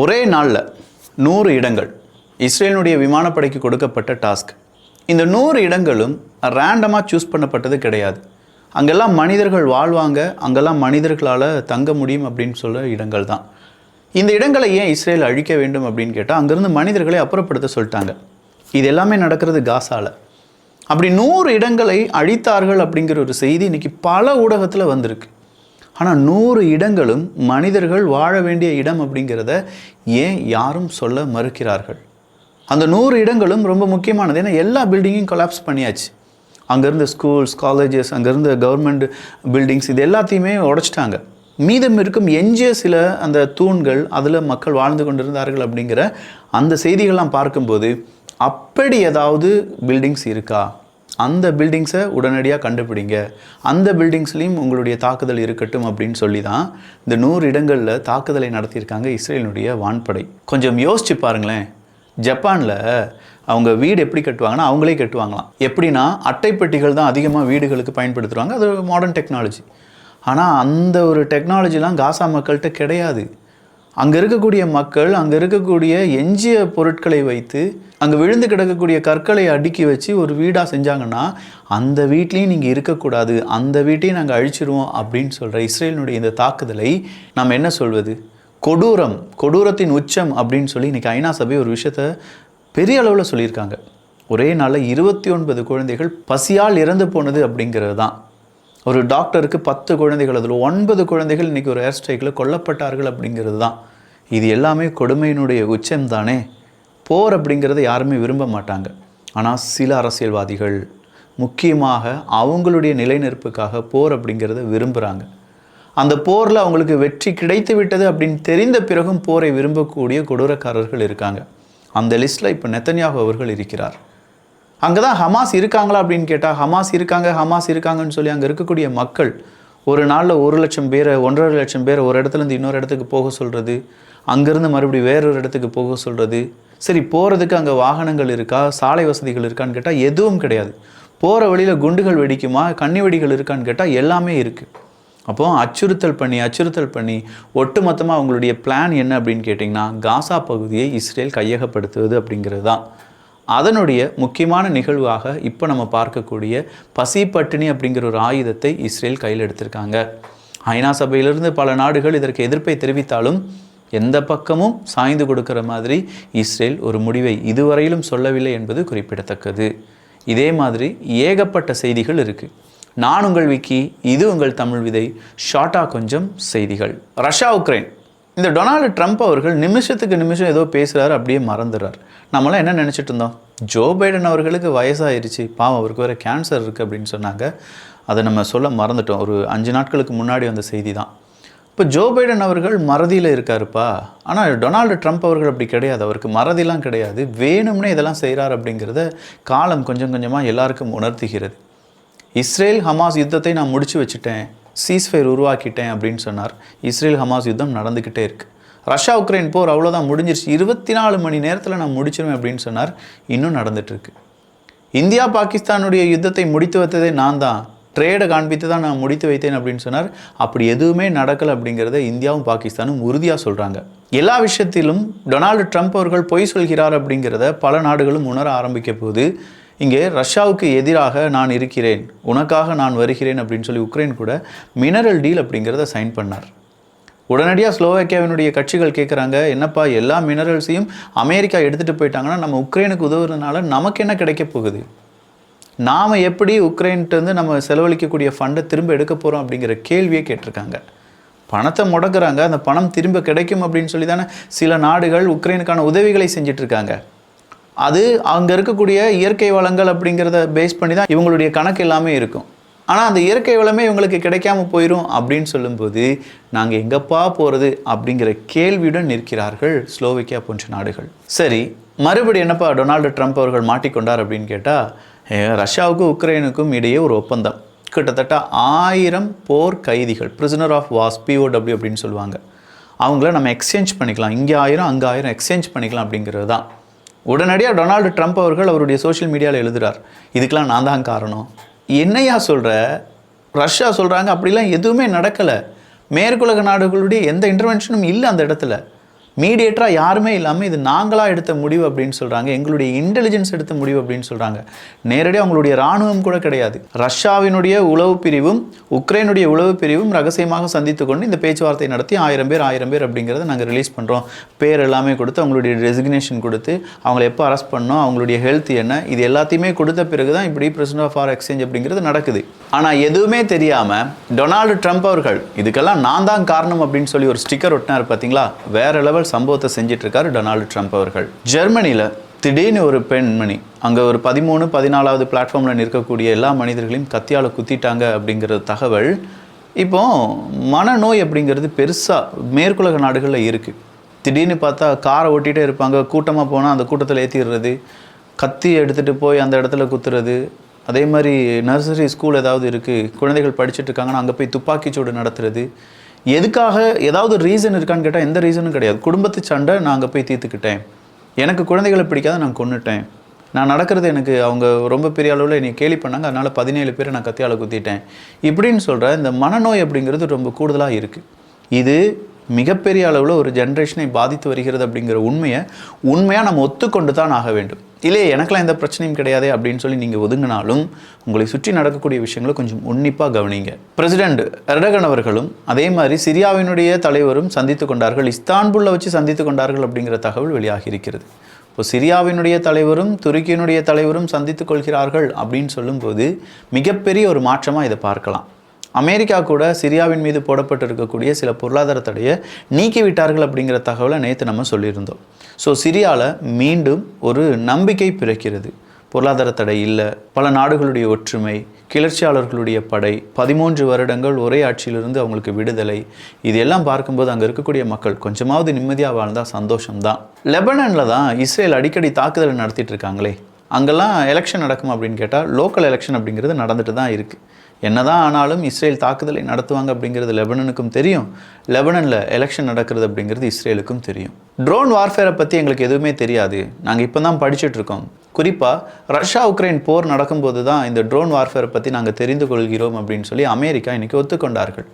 ஒரே நாளில் நூறு இடங்கள். இஸ்ரேலினுடைய விமானப்படைக்கு கொடுக்கப்பட்ட டாஸ்க். இந்த நூறு இடங்களும் ரேண்டமாக சூஸ் பண்ணப்பட்டது கிடையாது. அங்கெல்லாம் மனிதர்கள் வாழ்வாங்க அங்கெல்லாம் மனிதர்களால் தங்க முடியும் அப்படின்னு சொல்ல இடங்கள் தான். இந்த இடங்களை ஏன் இஸ்ரேல் அழிக்க வேண்டும் அப்படின்னு கேட்டால் அங்கேருந்து மனிதர்களை அப்புறப்படுத்த சொல்லிட்டாங்க. இது எல்லாமே நடக்கிறது காசாவில் அப்படி நூறு இடங்களை அழித்தார்கள் அப்படிங்கிற ஒரு செய்தி இன்றைக்கி பல ஊடகத்தில் வந்திருக்கு. ஆனால் நூறு இடங்களும் மனிதர்கள் வாழ வேண்டிய இடம் அப்படிங்கிறத ஏன் யாரும் சொல்ல மறுக்கிறார்கள்? அந்த நூறு இடங்களும் ரொம்ப முக்கியமானது. ஏன்னா எல்லா பில்டிங்கையும் கொலாப்ஸ் பண்ணியாச்சு. அங்கேருந்து ஸ்கூல்ஸ் காலேஜஸ் அங்கேருந்து கவர்மெண்ட் பில்டிங்ஸ் இது எல்லாத்தையுமே உடைச்சிட்டாங்க. மீதம் இருக்கும் எஞ்சிய சில அந்த தூண்கள் அதில் மக்கள் வாழ்ந்து கொண்டிருந்தார்கள் அப்படிங்கிற அந்த செய்திகள்லாம் பார்க்கும்போது அப்படி ஏதாவது பில்டிங்ஸ் இருக்கா? அந்த பில்டிங்ஸை உடனடியாக கண்டுபிடிங்க. அந்த பில்டிங்ஸ்லேயும் உங்களுடைய தாக்குதல் இருக்கட்டும் அப்படின்னு சொல்லி தான் இந்த நூறு இடங்களில் தாக்குதலை நடத்தியிருக்காங்க இஸ்ரேலினுடைய வான்படை. கொஞ்சம் யோசிச்சு பாருங்களேன். ஜப்பானில் அவங்க வீடு எப்படி கட்டுவாங்கன்னா அவங்களே கட்டுவாங்களாம். எப்படின்னா அட்டைப்பெட்டிகள் தான் அதிகமாக வீடுகளுக்கு பயன்படுத்துகிறாங்க அது மாடர்ன் டெக்னாலஜி ஆனால் அந்த ஒரு டெக்னாலஜிலாம் காசா மக்கள்கிட்ட கிடையாது. அங்கே இருக்கக்கூடிய மக்கள் அங்கே இருக்கக்கூடிய எஞ்சிய பொருட்களை வைத்து அங்கே விழுந்து கிடக்கக்கூடிய கற்களை அடுக்கி வச்சு ஒரு வீடாக செஞ்சாங்கன்னா அந்த வீட்லேயும் நீங்கள் இருக்கக்கூடாது. அந்த வீட்டையும் நாங்கள் அழிச்சிருவோம் அப்படின்னு சொல்கிற இஸ்ரேலினுடைய இந்த தாக்குதலை நம்ம என்ன சொல்வது? கொடூரம் கொடூரத்தின் உச்சம் அப்படின்னு சொல்லி இன்றைக்கி ஐநா சபை ஒரு விஷயத்த பெரிய அளவில் சொல்லியிருக்காங்க. ஒரே நாளில் இருபத்தி ஒன்பது குழந்தைகள் பசியால் இறந்து போனது அப்படிங்கிறது தான். ஒரு டாக்டருக்கு பத்து குழந்தைகள் அதில் ஒன்பது குழந்தைகள் இன்றைக்கி ஒரு ஏர் ஸ்ட்ரைக்கில் கொல்லப்பட்டார்கள் அப்படிங்கிறது தான். இது எல்லாமே கொடுமையினுடைய உச்சம்தானே போர் அப்படிங்கிறத யாருமே விரும்ப மாட்டாங்க. ஆனால் சில அரசியல்வாதிகள் முக்கியமாக அவங்களுடைய நிலைநிற்புக்காக போர் அப்படிங்கிறத விரும்புகிறாங்க அந்த போரில் அவங்களுக்கு வெற்றி கிடைத்து விட்டது அப்படின்னு தெரிந்த பிறகும் போரை விரும்பக்கூடிய கொடூரக்காரர்கள் இருக்காங்க. அந்த லிஸ்ட்டில் இப்போ நெத்தன்யாகு அவர்கள் இருக்கிறார். அங்கே தான் ஹமாஸ் இருக்காங்களா அப்படின்னு கேட்டால் ஹமாஸ் இருக்காங்க ஹமாஸ் இருக்காங்கன்னு சொல்லி அங்கே இருக்கக்கூடிய மக்கள் ஒரு நாளில் ஒரு லட்சம் பேரை ஒன்றரை லட்சம் பேரை ஒரு இடத்துலேருந்து இன்னொரு இடத்துக்கு போக சொல்கிறது அங்கேருந்து மறுபடியும் வேறொரு இடத்துக்கு போக சொல்கிறது சரி போகிறதுக்கு அங்கே வாகனங்கள் இருக்கா சாலை வசதிகள் இருக்கான்னு கேட்டால் எதுவும் கிடையாது. போகிற வழியில் குண்டுகள் வெடிக்குமா கண்ணி வெடிகள் இருக்கான்னு கேட்டால் எல்லாமே இருக்குது அப்போ அச்சுறுத்தல் பண்ணி அச்சுறுத்தல் பண்ணி ஒட்டுமொத்தமாக அவங்களுடைய பிளான் என்ன அப்படின்னு கேட்டிங்கன்னா காசா பகுதியை இஸ்ரேல் கையகப்படுத்துவது அப்படிங்கிறது தான் அதனுடைய முக்கியமான நிகழ்வாக இப்போ நம்ம பார்க்கக்கூடிய பசி பட்டினி அப்படிங்கிற ஒரு ஆயுதத்தை இஸ்ரேல் கையில் எடுத்திருக்காங்க. ஐநா சபையிலிருந்து பல நாடுகள் இதற்கு எதிர்ப்பை தெரிவித்தாலும் எந்த பக்கமும் சாய்ந்து கொடுக்கிற மாதிரி இஸ்ரேல் ஒரு முடிவை இதுவரையிலும் சொல்லவில்லை என்பது குறிப்பிடத்தக்கது. இதே மாதிரி ஏகப்பட்ட செய்திகள் இருக்குது நான் உங்கள் விக்கி இது உங்கள் தமிழ் விதை ஷார்ட்டாக கொஞ்சம் செய்திகள். Russia Ukraine. இந்த டொனால்டு ட்ரம்ப் அவர்கள் நிமிஷத்துக்கு நிமிஷம் ஏதோ பேசுகிறாரு அப்படியே மறந்துடுறார். நம்மளாம் என்ன நினச்சிட்டு இருந்தோம்? ஜோ பைடன் அவர்களுக்கு வயசாயிருச்சு. பாவம் அவருக்கு வேறு கேன்சர் இருக்குது அப்படின்னு சொன்னாங்க. அதை நம்ம சொல்ல மறந்துட்டோம். ஒரு அஞ்சு நாட்களுக்கு முன்னாடி வந்த செய்தி தான் இப்போ ஜோ பைடன் அவர்கள் மறதியில் இருக்காருப்பா. ஆனால் டொனால்டு ட்ரம்ப் அவர்கள் அப்படி கிடையாது. அவருக்கு மறதிலாம் கிடையாது. வேணும்னே இதெல்லாம் செய்கிறார் அப்படிங்கிறத காலம் கொஞ்சம் கொஞ்சமாக எல்லாருக்கும் உணர்த்துகிறது. இஸ்ரேல் ஹமாஸ் யுத்தத்தை நான் முடிச்சு வச்சுட்டேன். சீஸ்ஃபயர் உருவாக்கிட்டேன் அப்படின்னு சொன்னார். இஸ்ரேல் ஹமாஸ் யுத்தம் நடந்துக்கிட்டே இருக்குது ரஷ்யா உக்ரைன் போர் அவ்வளோதான் முடிஞ்சிருச்சு. இருபத்தி நாலு மணி நேரத்தில் நான் முடிச்சிருவேன் அப்படின்னு சொன்னார். இன்னும் நடந்துகிட்ருக்கு இந்தியா பாகிஸ்தானுடைய யுத்தத்தை முடித்து வைத்ததே நான் தான். ட்ரேடை காண்பித்து தான் நான் முடித்து வைத்தேன் அப்படின்னு சொன்னார். அப்படி எதுவுமே நடக்கலை அப்படிங்கிறத இந்தியாவும் பாகிஸ்தானும் உறுதியாக சொல்கிறாங்க எல்லா விஷயத்திலும் டொனால்டு ட்ரம்ப் அவர்கள் பொய் சொல்கிறார் அப்படிங்கிறத பல நாடுகளும் உணர ஆரம்பிக்க போது இங்கே ரஷ்யாவுக்கு எதிராக நான் இருக்கிறேன் உனக்காக நான் வருகிறேன் அப்படின்னு சொல்லி உக்ரைன் கூட மினரல் டீல் அப்படிங்கிறத சைன் பண்ணார். உடனடியாக ஸ்லோவேக்கியாவினுடைய கட்சிகள் கேட்குறாங்க என்னப்பா எல்லா மினரல்ஸையும் அமெரிக்கா எடுத்துகிட்டு போயிட்டாங்கன்னா நம்ம உக்ரைனுக்கு உதவுறதுனால நமக்கு என்ன கிடைக்க போகுது? நாம் எப்படி உக்ரைன்ட்டு நம்ம செலவழிக்கக்கூடிய ஃபண்டை திரும்ப எடுக்க போகிறோம் அப்படிங்கிற கேள்வியை கேட்டிருக்காங்க. பணத்தை முடக்குறாங்க அந்த பணம் திரும்ப கிடைக்கும் அப்படின்னு சொல்லி தானே சில நாடுகள் உக்ரைனுக்கான உதவிகளை செஞ்சிட்ருக்காங்க இருக்காங்க. அது அங்கே இருக்கக்கூடிய இயற்கை வளங்கள் அப்படிங்கிறத பேஸ் பண்ணி தான் இவங்களுடைய கணக்கு எல்லாமே இருக்கும். ஆனால் அந்த இயற்கை வளமே இவங்களுக்கு கிடைக்காம போயிடும் அப்படின்னு சொல்லும்போது நாங்கள் எங்கப்பா போகிறது அப்படிங்கிற கேள்வியுடன் நிற்கிறார்கள் ஸ்லோவேக்கியா போன்ற நாடுகள். சரி மறுபடி என்னப்பா டொனால்டு ட்ரம்ப் அவர்கள் மாட்டிக்கொண்டார் அப்படின்னு கேட்டால் ரஷ்யாவுக்கும் உக்ரைனுக்கும் இடையே ஒரு ஒப்பந்தம். கிட்டத்தட்ட ஆயிரம் போர் கைதிகள் பிரிசனர் ஆஃப் வாஸ் பிஓடபிள்யூ அப்படின்னு சொல்லுவாங்க. அவங்கள நம்ம எக்ஸ்சேஞ்ச் பண்ணிக்கலாம். இங்கே ஆயிரம் அங்கே ஆயிரம் எக்ஸ்சேஞ்ச் பண்ணிக்கலாம் அப்படிங்கிறது தான். உடனடியாக டொனால்டு ட்ரம்ப் அவர்கள் அவருடைய சோஷியல் மீடியாவில் எழுதுகிறார் இதுக்கெல்லாம் நான் தான் காரணம். என்னையா சொல்கிற ரஷ்யா சொல்கிறாங்க அப்படிலாம் எதுவுமே நடக்கலை. மேற்குலக நாடுகளுடைய எந்த இன்டர்வென்ஷனும் இல்லை அந்த இடத்துல. மீடியேட்டராக யாருமே இல்லாமல் இது நாங்களாக எடுத்த முடிவு அப்படின்னு சொல்கிறாங்க எங்களுடைய இன்டெலிஜென்ஸ் எடுத்த முடிவு அப்படின்னு சொல்கிறாங்க நேரடியாக அவங்களுடைய இராணுவம் கூட கிடையாது. ரஷ்யாவினுடைய உளவு பிரிவும் உக்ரைனுடைய உளவு பிரிவும் ரகசியமாக சந்தித்து கொண்டு இந்த பேச்சுவார்த்தை நடத்தி ஆயிரம் பேர் ஆயிரம் பேர் அப்படிங்கிறத நாங்கள் ரிலீஸ் பண்ணுறோம் பேர் எல்லாமே கொடுத்து அவங்களுடைய ரெசிக்னேஷன் கொடுத்து அவங்கள எப்போ அரெஸ்ட் பண்ணோம் அவங்களுடைய ஹெல்த் என்ன இது எல்லாத்தையுமே கொடுத்த பிறகு தான் இப்படி பிரசிடண்ட் ஆஃப் ஃபார் எக்ஸ்சேஞ்ச் அப்படிங்கிறது நடக்குது. ஆனால் எதுவுமே தெரியாமல் டொனால்டு ட்ரம்ப் அவர்கள் இதுக்கெல்லாம் நான் தான் காரணம் அப்படின்னு சொல்லி ஒரு ஸ்டிக்கர் ஒட்டினார் பார்த்தீங்களா வேற லெவல் சம்பவத்தை செஞ்சிட்ருக்காரு டொனால்டு ட்ரம்ப் அவர்கள். ஜெர்மனியில் திடீர்னு ஒரு பெண்மணி அங்கே ஒரு பதிமூணு பதினாலாவது பிளாட்ஃபார்மில் நிற்கக்கூடிய எல்லா மனிதர்களையும் கத்தியால் குத்திட்டாங்க அப்படிங்கிற தகவல் இப்போ மனநோய் அப்படிங்கிறது பெருசாக மேற்குலக நாடுகளில் இருக்குது திடீர்னு பார்த்தா காரை ஓட்டிகிட்டே இருப்பாங்க கூட்டமாக போனால் அந்த கூட்டத்தில் ஏற்றிடுறது கத்தி எடுத்துகிட்டு போய் அந்த இடத்துல குத்துறது அதே மாதிரி நர்சரி ஸ்கூல் ஏதாவது இருக்குது குழந்தைகள் படிச்சுட்டு இருக்காங்கன்னா அங்கே போய் துப்பாக்கிச்சூடு நடத்துறது. எதுக்காக ஏதாவது ரீசன் இருக்கான்னு கேட்டால் எந்த ரீசனும் கிடையாது. குடும்பத்து சண்டை நான் அங்கே போய் தீர்த்துக்கிட்டேன். எனக்கு குழந்தைகளை பிடிக்காத நான் கொண்டுட்டேன் நான் நடக்கிறது எனக்கு அவங்க ரொம்ப பெரிய அளவில் என்னை கேலி பண்ணாங்க. அதனால் பதினேழு பேரை நான் கத்தியால் குத்திட்டேன். இப்படின்னு சொல்கிற இந்த மனநோய் அப்படிங்கிறது ரொம்ப கூடுதலாக இருக்குது இது மிகப்பெரிய அளவில் ஒரு ஜென்ரேஷனை பாதித்து வருகிறது அப்படிங்கிற உண்மையை உண்மையாக நம்ம ஒத்துக்கொண்டு தான் ஆக வேண்டும். இல்லையே எனக்கெல்லாம் எந்த பிரச்சனையும் கிடையாது அப்படின்னு சொல்லி நீங்கள் ஒதுங்கினாலும் உங்களை சுற்றி நடக்கக்கூடிய விஷயங்களை கொஞ்சம் உன்னிப்பாக கவனிங்க. பிரசிடெண்ட் எர்டகன் அவர்களும் அதே மாதிரி சிரியாவினுடைய தலைவரும் சந்தித்து கொண்டார்கள் இஸ்தான்புல்ல வச்சு சந்தித்து கொண்டார்கள் அப்படிங்கிற தகவல் வெளியாகி இருக்கிறது. இப்போ சிரியாவினுடைய தலைவரும் துருக்கியினுடைய தலைவரும் சந்தித்து கொள்கிறார்கள் அப்படின்னு சொல்லும்போது மிகப்பெரிய ஒரு மாற்றமாக இதை பார்க்கலாம். அமெரிக்கா கூட சிரியாவின் மீது போடப்பட்டு இருக்கக்கூடிய சில பொருளாதார தடையை நீக்கிவிட்டார்கள் அப்படிங்கிற தகவலை நேற்று நம்ம சொல்லியிருந்தோம். ஸோ சிரியாவில் மீண்டும் ஒரு நம்பிக்கை பிறக்கிறது. பொருளாதார தடை இல்லை பல நாடுகளுடைய ஒற்றுமை கிளர்ச்சியாளர்களுடைய படை பதிமூன்று வருடங்கள் ஒரே ஆட்சியிலிருந்து அவங்களுக்கு விடுதலை இது எல்லாம் பார்க்கும்போது அங்கே இருக்கக்கூடிய மக்கள் கொஞ்சமாவது நிம்மதியாக வாழ்ந்தால் சந்தோஷம்தான். லெபனனில் தான் இஸ்ரேல் அடிக்கடி தாக்குதல் நடத்திட்டு இருக்காங்களே அங்கெல்லாம் எலெக்ஷன் நடக்கும் அப்படின்னு கேட்டால் லோக்கல் எலெக்ஷன் அப்படிங்கிறது நடந்துட்டு தான் இருக்குது என்னதான் ஆனாலும் இஸ்ரேல் தாக்குதலை நடத்துவாங்க அப்படிங்கிறது லெபனனுக்கும் தெரியும். லெபனனில் எலெக்ஷன் நடக்கிறது அப்படிங்கிறது இஸ்ரேலுக்கும் தெரியும். ட்ரோன் வார்ஃபேரை பற்றி எங்களுக்கு எதுவுமே தெரியாது. நாங்கள் இப்போ தான் படிச்சுட்டு இருக்கோம். குறிப்பாக ரஷ்யா உக்ரைன் போர் நடக்கும்போது தான் இந்த ட்ரோன் வார்ஃபேரை பற்றி நாங்கள் தெரிந்து கொள்கிறோம் அப்படின்னு சொல்லி அமெரிக்கா இன்றைக்கி ஒத்துக்கொண்டார்கள்.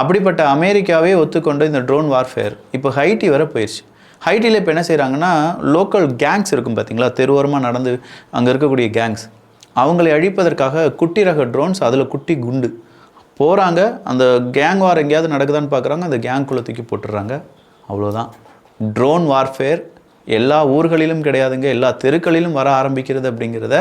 அப்படிப்பட்ட அமெரிக்காவே ஒத்துக்கொண்ட இந்த ட்ரோன் வார்ஃபேர் இப்போ ஹைட்டி வர போயிடுச்சு ஹைட்டியில் இப்போ என்ன செய்கிறாங்கன்னா லோக்கல் கேங்ஸ் இருக்கும் பார்த்தீங்களா தெருவோரமாக நடந்து அங்கே இருக்கக்கூடிய கேங்ஸ் அவங்களை அழிப்பதற்காக குட்டி ரக ட்ரோன்ஸ் அதில் குட்டி குண்டு. போகிறாங்க அந்த கேங் வார் எங்கேயாவது நடக்குதான்னு பார்க்குறாங்க அந்த கேங்குள்ளே தூக்கி போட்டுடுறாங்க அவ்வளோதான் ட்ரோன் வார்ஃபேர் எல்லா ஊர்களிலும் கிடையாதுங்க எல்லா தெருக்களிலும் வர ஆரம்பிக்கிறது அப்படிங்கிறத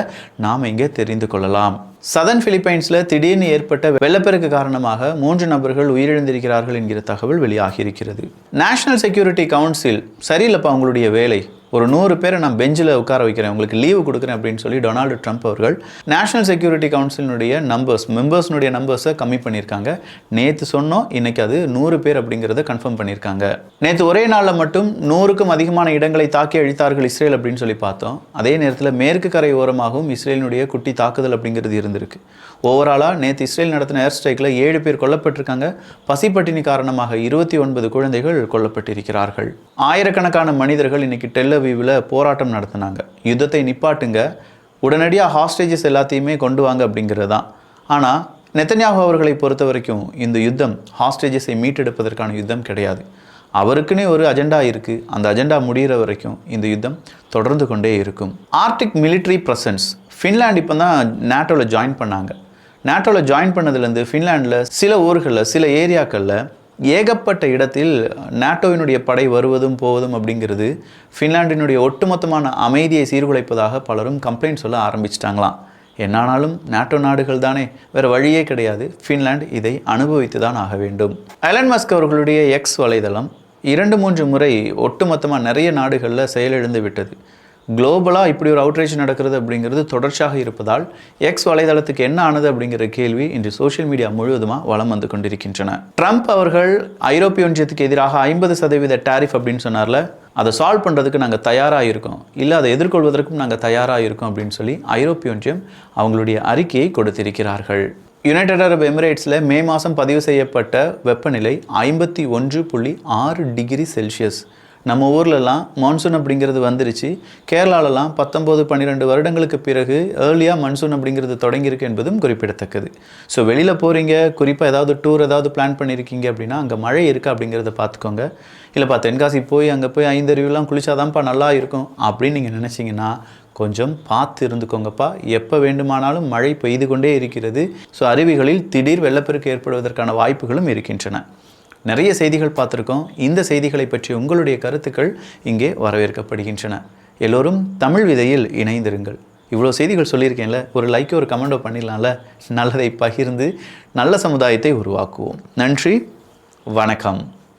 நாம் இங்கே தெரிந்து கொள்ளலாம். சதன் பிலிப்பைன்ஸில் திடீர்னு ஏற்பட்ட வெள்ளப்பெருக்கு காரணமாக மூன்று நபர்கள் உயிரிழந்திருக்கிறார்கள் என்கிற தகவல் வெளியாகியிருக்கிறது. நேஷனல் செக்யூரிட்டி கவுன்சில் சரியில்லைப்பா அவங்களுடைய வேலை? ஒரு நூறு பேரை நான் பெஞ்சில் உட்கார வைக்கிறேன் உங்களுக்கு லீவு கொடுக்குறேன் அப்படின்னு சொல்லி டொனால்டு ட்ரம்ப் அவர்கள் நேஷனல் செக்யூரிட்டி கவுன்சிலினுடைய நம்பர்ஸ் மெம்பர்ஸ்னுடைய நம்பர்ஸை கம்மி பண்ணியிருக்காங்க. நேற்று சொன்னோம் இன்றைக்கி அது நூறு பேர் அப்படிங்கிறத கன்ஃபார்ம் பண்ணியிருக்காங்க. நேற்று ஒரே நாளில் மட்டும் நூறுக்கும் அதிகமான இடங்களை தாக்கி அழித்தார்கள் இஸ்ரேல் அப்படின்னு சொல்லி பார்த்தோம். அதே நேரத்தில் மேற்கு கரை ஓரமாகவும் இஸ்ரேலினுடைய குட்டி தாக்குதல் அப்படிங்கிறது இருந்திருக்கு. ஓவராலாக நேற்று இஸ்ரேல் நடத்தின ஏர் ஸ்ட்ரைக்கில் ஏழு பேர் கொல்லப்பட்டிருக்காங்க. பசிப்பட்டினி காரணமாக இருபத்தி ஒன்பது குழந்தைகள் கொல்லப்பட்டிருக்கிறார்கள். ஆயிரக்கணக்கான மனிதர்கள் இன்னைக்கு டெல்லவீவில் போராட்டம் நடத்தினாங்க. யுத்தத்தை நிப்பாட்டுங்க. உடனடியாக ஹாஸ்டேஜஸ் எல்லாத்தையுமே கொண்டு வாங்க அப்படிங்கிறது தான். ஆனால் நெத்தன்யாகு அவர்களை பொறுத்த வரைக்கும் இந்த யுத்தம் ஹாஸ்டேஜஸை மீட்டெடுப்பதற்கான யுத்தம் கிடையாது. அவருக்குன்னே ஒரு அஜெண்டா இருக்குது அந்த அஜெண்டா முடிகிற வரைக்கும் இந்த யுத்தம் தொடர்ந்து கொண்டே இருக்கும். ஆர்டிக் மிலிட்ரி ப்ரெசன்ஸ் ஃபின்லாண்ட் இப்போ தான் நேட்டோவில் ஜாயின் பண்ணாங்க நேட்டோவில் ஜாயின் பண்ணதுலேருந்து ஃபின்லாண்டில் சில ஊர்களில் சில ஏரியாக்களில் ஏகப்பட்ட இடத்தில் நாட்டோவினுடைய படை வருவதும் போவதும் அப்படிங்கிறது ஃபின்லாண்டினுடைய ஒட்டுமொத்தமான அமைதியை சீர்குலைப்பதாக பலரும் கம்ப்ளைண்ட் சொல்ல ஆரம்பிச்சிட்டாங்களாம். என்னானாலும் நாட்டோ நாடுகள் தானே வேறு வழியே கிடையாது. ஃபின்லாந்து இதை அனுபவித்து தான் ஆக வேண்டும். அலன் மஸ்க் அவர்களுடைய எக்ஸ் வலைதளம் இரண்டு மூன்று முறை ஒட்டுமொத்தமாக நிறைய நாடுகளில் செயலிழந்து விட்டது. குளோபலாக இப்படி ஒரு அவுட்ரேஜ் நடக்கிறது அப்படிங்கிறது தொடர்ச்சியாக இருப்பதால் எக்ஸ் வலைதளத்துக்கு என்ன ஆனது அப்படிங்கிற கேள்வி இன்று சோஷியல் மீடியா முழுவதுமாக வளம் வந்து கொண்டிருக்கின்றன. ட்ரம்ப் அவர்கள் ஐரோப்பிய ஒன்றியத்துக்கு எதிராக ஐம்பது சதவீத டேரிஃப் அப்படின்னு சொன்னார்ல அதை சால்வ் பண்ணுறதுக்கு நாங்கள் தயாராக இருக்கோம். இல்லை அதை எதிர்கொள்வதற்கும் நாங்கள் தயாராக இருக்கோம் அப்படின்னு சொல்லி ஐரோப்பிய ஒன்றியம் அவங்களுடைய அறிக்கையை கொடுத்திருக்கிறார்கள். யுனைடெட் அரப் எமிரேட்ஸில் மே மாதம் பதிவு செய்யப்பட்ட வெப்பநிலை ஐம்பத்தி ஒன்று புள்ளி ஆறு டிகிரி செல்சியஸ். நம்ம ஊர்லலாம் மான்சூன் அப்படிங்கிறது வந்துருச்சு. கேரளாலலாம் பத்தொம்போது பன்னிரெண்டு வருடங்களுக்கு பிறகு ஏர்லியாக மான்சூன் அப்படிங்கிறது தொடங்கியிருக்கு என்பதும் குறிப்பிடத்தக்கது. ஸோ வெளியில் போகிறீங்க குறிப்பாக ஏதாவது டூர் ஏதாவது பிளான் பண்ணியிருக்கீங்க அப்படின்னா அங்கே மழை இருக்கா அப்படிங்கிறத பார்த்துக்கோங்க. இல்லைப்பா தென்காசி போய் அங்கே போய் ஐந்தருவிலாம் குளிச்சாதான்ப்பா நல்லா இருக்கும் அப்படின்னு நீங்கள் நினச்சிங்கன்னா கொஞ்சம் பார்த்து இருந்துக்கோங்கப்பா. எப்போ வேண்டுமானாலும் மழை பெய்து கொண்டே இருக்கிறது. ஸோ அருவிகளில் திடீர் வெள்ளப்பெருக்கு ஏற்படுவதற்கான வாய்ப்புகளும் இருக்கின்றன. நிறைய செய்திகள் பார்த்துருக்கோம். இந்த செய்திகளை பற்றி உங்களுடைய கருத்துக்கள் இங்கே வரவேற்கப்படுகின்றன. எல்லோரும் தமிழ் விதையில் இணைந்திருங்கள். இவ்வளோ செய்திகள் சொல்லியிருக்கேன்ல ஒரு லைக்கோ ஒரு கமெண்டோ பண்ணிடலாம்ல? நல்லதை பகிர்ந்து நல்ல சமுதாயத்தை உருவாக்குவோம். நன்றி வணக்கம்.